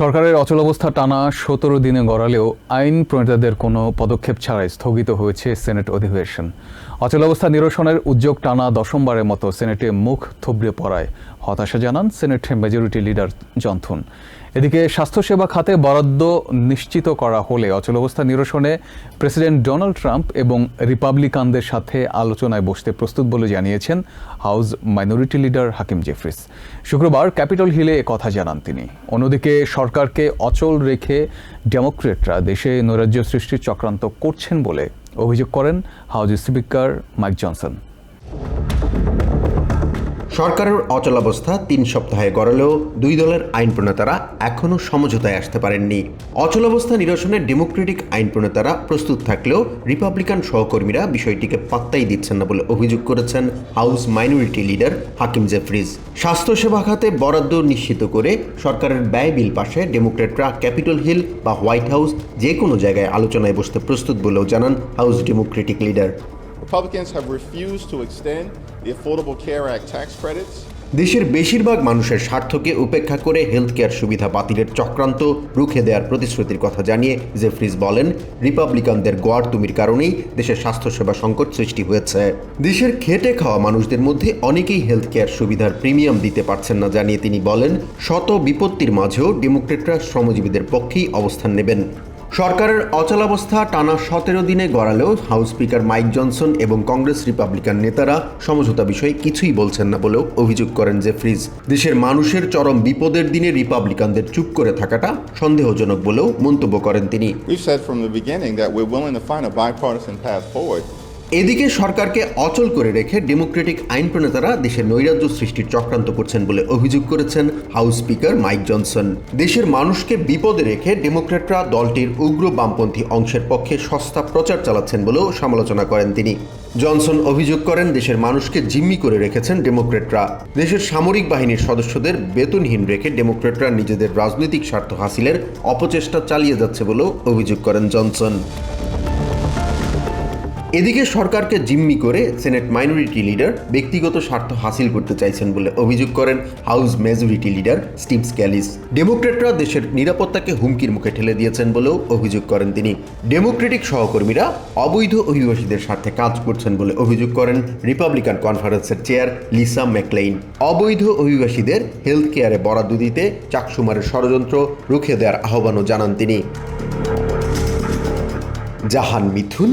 সরকারের অচলাবস্থা টানা সতেরো দিনে গড়ালেও আইন প্রণেতাদের কোনো পদক্ষেপ ছাড়াই স্থগিত হয়েছে সেনেট অধিবেশন। অচলাবস্থা নিরসনের উদ্যোগ টানা দশমবারের মতো সেনেটে মুখ থুবড়ে পড়ায়। হতাশা জানান সেনেট মেজরিটি লিডার জনথুন। এদিকে স্বাস্থ্যসেবা খাতে বরাদ্দ নিশ্চিত করা হলে অচলাবস্থা নিরসনে প্রেসিডেন্ট ডোনাল্ড ট্রাম্প এবং রিপাবলিকানদের সাথে আলোচনায় বসতে প্রস্তুত বলে জানিয়েছেন House minority leader Hakeem Jeffries. শুক্রবার ক্যাপিটল হিলে কথা জানান তিনি। অন্যদিকে সরকারকে অচল রেখে ডেমোক্রেটরা দেশে নৈরাজ্য সৃষ্টির চক্রান্ত করছেন বলে অভিযোগ করেন হাউজ স্পিকার মাইক জনসন। সরকারের অচলাবস্থা তিন সপ্তাহে গড়ালেও দুই দলের আইন প্রণেতারা এখনও সমঝোতায় আসতে পারেননি। অচলাবস্থা নিরসনে ডেমোক্রেটিক আইন প্রণেতারা প্রস্তুত থাকলেও রিপাবলিকান সহকর্মীরা বিষয়টিকে পাত্তাই দিচ্ছেন না বলে অভিযোগ করেছেন House minority leader Hakeem Jeffries. স্বাস্থ্যসেবা খাতে বরাদ্দ নিশ্চিত করে সরকারের ব্যয় বিল পাশে ডেমোক্রেটরা ক্যাপিটল হিল বা হোয়াইট হাউস যে কোনো জায়গায় আলোচনায় বসতে প্রস্তুত বলেও জানান House Democratic leader. Republicans have refused to extend the Affordable Care Act tax credits. দেশের বেশিরভাগ মানুষের স্বার্থকে উপেক্ষা করে হেলথ কেয়ার সুবিধা বাতিলের চক্রান্ত রুখে দেওয়ার প্রতিশ্রুতির কথা জানিয়ে জেফরিজ বলেন, রিপাবলিকানদের গোয়ার তুমির কারণেই দেশের স্বাস্থ্যসেবা সংকট সৃষ্টি হয়েছে দেশের খেটে খাওয়া মানুষদের মধ্যে অনেকেই হেলথ কেয়ার সুবিধার প্রিমিয়াম দিতে পারছেন না জানিয়ে তিনি বলেন, শত বিপত্তির মাঝেও ডেমোক্রেটরা শ্রমজীবীদের পক্ষেই অবস্থান নেবেন সরকারের অচলাবস্থা টানা সতেরো দিনে গড়ালেও হাউস স্পিকার মাইক জনসন এবং কংগ্রেস রিপাবলিকান নেতারা সমঝোতা বিষয়ে কিছুই বলছেন না বলেও অভিযোগ করেন জেফ্রিজ। দেশের মানুষের চরম বিপদের দিনে রিপাবলিকানদের চুপ করে থাকাটা সন্দেহজনক বলেও মন্তব্য করেন তিনি। এদিকে সরকারকে অচল করে রেখে ডেমোক্রেটিক আইন প্রণেতারা দেশের নৈরাজ্য সৃষ্টির চক্রান্ত করছেন বলে অভিযোগ করেছেন হাউস স্পিকার মাইক জনসন। দেশের মানুষকে বিপদে রেখে ডেমোক্রেটরা দলটির উগ্র বামপন্থী অংশের পক্ষে সস্তা প্রচার চালাচ্ছেন বলেও সমালোচনা করেন তিনি। জনসন অভিযোগ করেন, দেশের মানুষকে জিম্মি করে রেখেছেন ডেমোক্রেটরা। দেশের সামরিক বাহিনীর সদস্যদের বেতনহীন রেখে ডেমোক্রেটরা নিজেদের রাজনৈতিক স্বার্থ হাসিলের অপচেষ্টা চালিয়ে যাচ্ছে বলেও অভিযোগ করেন জনসন। এদিকে সরকারকে জিম্মি করে সেনেট মাইনরিটি লিডার ব্যক্তিগত স্বার্থ হাসিল করতে চাইছেন বলে অভিযোগ করেন House majority leader Steve Scalise. ডেমোক্রেটরা দেশের নিরাপত্তাকে হুমকির মুখে ঠেলে দিয়েছেন বলেও অভিযোগ করেন তিনি। ডেমোক্রেটিক সহকর্মীরা অবৈধ অভিবাসীদের স্বার্থে কাজ করছেন বলে অভিযোগ করেন রিপাবলিকান কনফারেন্সের চেয়ার লিসা ম্যাকলেইন। অবৈধ অভিবাসীদের হেলথ কেয়ারে বরাদ্দ দিতে চাকসুমারের ষড়যন্ত্র রুখে দেওয়ার আহ্বানও জানান তিনি। Jahan Mithun